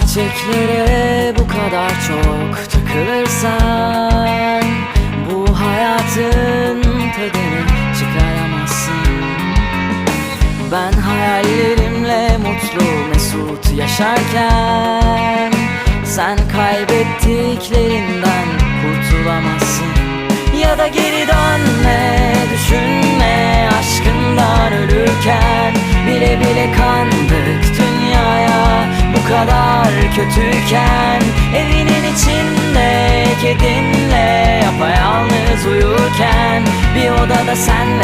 Gerçeklere bu kadar çok takılırsan Bu hayatın tadını çıkaramazsın. Ben hayallerimle mutlu mesut yaşarken Sen kaybettiklerinden kurtulamazsın. Ya da geri dönme düşünme aşkından ölürken Bile bile kandık kötüken Evinin içinde kedinle yapayalnız uyurken Bir odada sen ve ben